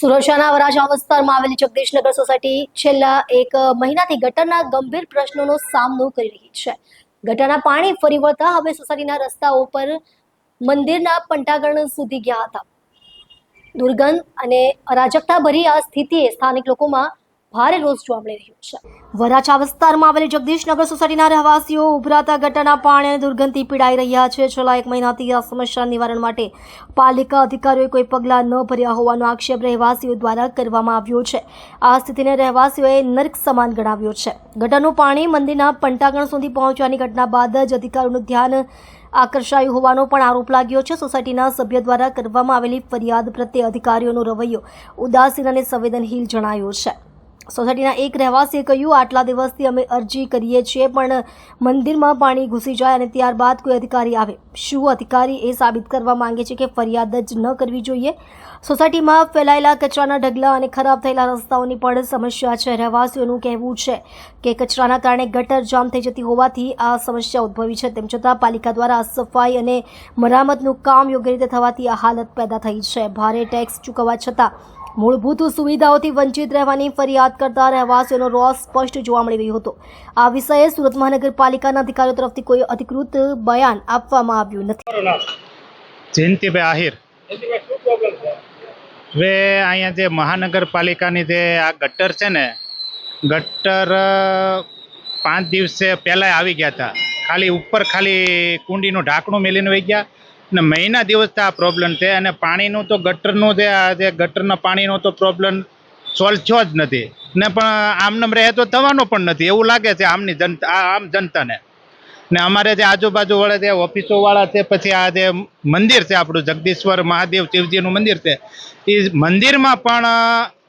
સુરક્ષાના વરાછા વિસ્તારમાં આવેલી જગદીશનગર સોસાયટી છેલ્લા એક મહિનાથી ગટરના ગંભીર પ્રશ્નોનો સામનો કરી રહી છે. ગટરના પાણી ફરી વળતા હવે સોસાયટીના રસ્તાઓ પર મંદિરના પંટાગણ સુધી ગયા હતા. દુર્ગંધ અને અરાજકતા ભરી આ સ્થિતિએ સ્થાનિક લોકોમાં ભારે રોષ જોવા મળી રહ્યો છે. વરાછા વિસ્તારમાં આવેલી જગદીશનગર સોસાયટીના રહેવાસીઓ ઉભરાતા ગટરના પાણી અને દુર્ગંધથી પીડાઈ રહ્યા છે. છેલ્લા એક મહિનાથી આ સમસ્યા નિવારણ માટે પાલિકા અધિકારીઓએ કોઈ પગલાં ન ભર્યા હોવાનો આક્ષેપ રહેવાસીઓ દ્વારા કરવામાં આવ્યો છે. આ સ્થિતિને રહેવાસીઓએ નર્ક સમાન ગણાવ્યો છે. ગટરનું પાણી મંદિરના પંટાગણ સુધી પહોંચવાની ઘટના બાદ જ અધિકારીઓનું ધ્યાન આકર્ષાયું હોવાનો પણ આરોપ લાગ્યો છે. સોસાયટીના સભ્ય દ્વારા કરવામાં આવેલી ફરિયાદ પ્રત્યે અધિકારીઓનો રવૈયો ઉદાસીન અને સંવેદનશીલ જણાયો છે. સોસાયટીના એક રહેવાસીએ કહ્યું, આટલા દિવસથી અમે અરજી કરીએ છીએ, પણ મંદિરમાં પાણી ઘૂસી જાય અને ત્યારબાદ કોઈ અધિકારી આવે. શું અધિકારી એ સાબિત કરવા માંગે છે કે ફરિયાદ જ ન કરવી જોઈએ? સોસાયટીમાં ફેલાયેલા કચરાના ઢગલા અને ખરાબ થયેલા રસ્તાઓની પણ સમસ્યા છે. રહેવાસીઓનું કહેવું છે કે કચરાના કારણે ગટર જામ થઈ જતી હોવાથી આ સમસ્યા ઉદ્ભવી છે. તેમ છતાં પાલિકા દ્વારા સફાઈ અને મરામતનું કામ યોગ્ય રીતે થવાથી આ હાલત પેદા થઈ છે. ભારે ટેક્સ ચૂકવવા છતાં મૂળભૂત સુવિધાઓથી વંચિત રહેવાની ફરિયાદ કરતા રહેવાસીઓનો રોષ સ્પષ્ટ જોવા મળી રહ્યો હતો. આ વિષયે સુરત મહાનગરપાલિકાના અધિકારીઓ તરફથી કોઈ અધિકૃત બયાન આપવામાં આવ્યું નથી. જયંતિભાઈ આહિર. જયંતિભાઈ શું પ્રોબ્લેમ છે? હવે અહીંયા જે મહાનગરપાલિકાની જે આ ગટર છે ને ગટર પાંચ દિવસે પહેલાં આવી ગયા હતા. ખાલી ઉપર ખાલી કુંડીનું ઢાંકણું મેલીને વહી ગયા. ને મહિના દિવસથી આ પ્રોબ્લેમ છે અને પાણીનું તો ગટરનું જે આ જે ગટરના પાણીનો તો પ્રોબ્લેમ સોલ્વ થયો જ નથી. ને પણ આમનામ રહે તો થવાનો પણ નથી. એવું લાગે છે આમની જનતા આમ જનતાને. ને અમારે જે આજુબાજુ વાળા જે ઓફિસો વાળા છે, પછી આ જે મંદિર છે આપણું જગદીશ્વર મહાદેવ શિવજીનું મંદિર છે, એ મંદિરમાં પણ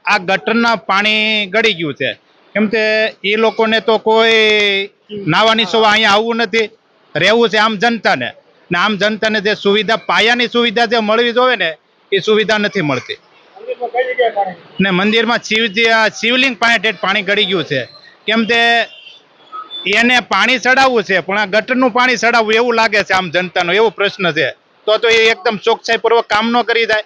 આ ગટરના પાણી ગળી ગયું છે. કેમ કે એ લોકોને તો કોઈ નાવાની સોવા અહીંયા આવવું નથી. રહેવું છે આમ જનતાને. ને જનતાને જે સુવિધા, પાયાની સુવિધા જે મળવી જોઈએ ને, એ સુવિધા નથી મળતી. ને મંદિરમાં શિવજી શિવલિંગ પાસે ઠેઠ પાણી ગળી ગયું છે. કેમ તે એને પાણી ચડાવવું છે, પણ આ ગટરનું પાણી ચડાવવું એવું લાગે છે આમ જનતાનો, એવો પ્રશ્ન છે. તો તો એ એકદમ ચોકસાઈપૂર્વક કામ ન કરી જાય.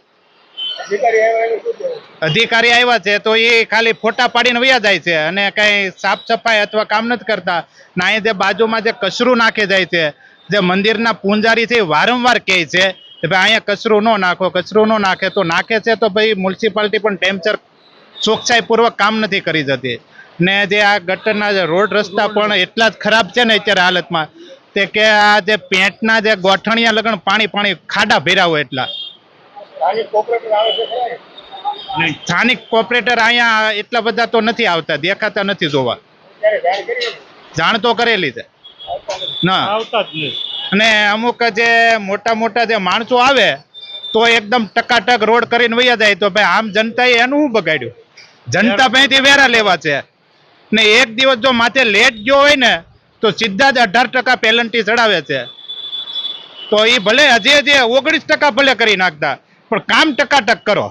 અધિકારી આવ્યા છે, તો એ ખાલી ફોટા પાડીને વયા જાય છે અને કઈ સાફ સફાઈ અથવા કામ નથી કરતા. ના જે બાજુમાં જે કચરું નાખે જાય છે જે મંદિરના પૂંજારી છે વારંવાર કહે છે કે ભાઈ અહીંયા કચરું ન નાખો કચરું ન નાખે તો નાખે છે તો ભાઈ મ્યુનિસિપાલિટી પણ ટેમ્પચર ચોકસાઈપૂર્વક કામ નથી કરી જતી. ને જે આ ગટરના જે રોડ રસ્તા પણ એટલા જ ખરાબ છે ને અત્યારે હાલતમાં તે કે આ જે પેન્ટના જે ગોઠણિયા લગણ પાણી પાણી ખાડા ભેરા હોય એટલા. સ્થાનિક કોર્પોરેટર અહીંયા એટલા બધા તો નથી આવતા દેખાતા નથી જોવા. જાણ તો કરેલી છે. ના. આવતા જ નહીં. અને અમુક જે મોટા મોટા જે માણસો આવે તો એકદમ ટકાટક રોડ કરીને વૈયા જાય તો ભાઈ આમ જનતાએ એનું શું બગાડ્યું? જનતા પાસેથી વેરા લેવા છે. ને એક દિવસ જો માથે લેટ ગયો હોય ને તો સીધા જ અઢાર ટકા પેલન્ટી ચડાવે છે. તો એ ભલે હજી હજી ઓગણીસ ટકા ભલે કરી નાખતા પણ કામ ટકાટક કરો.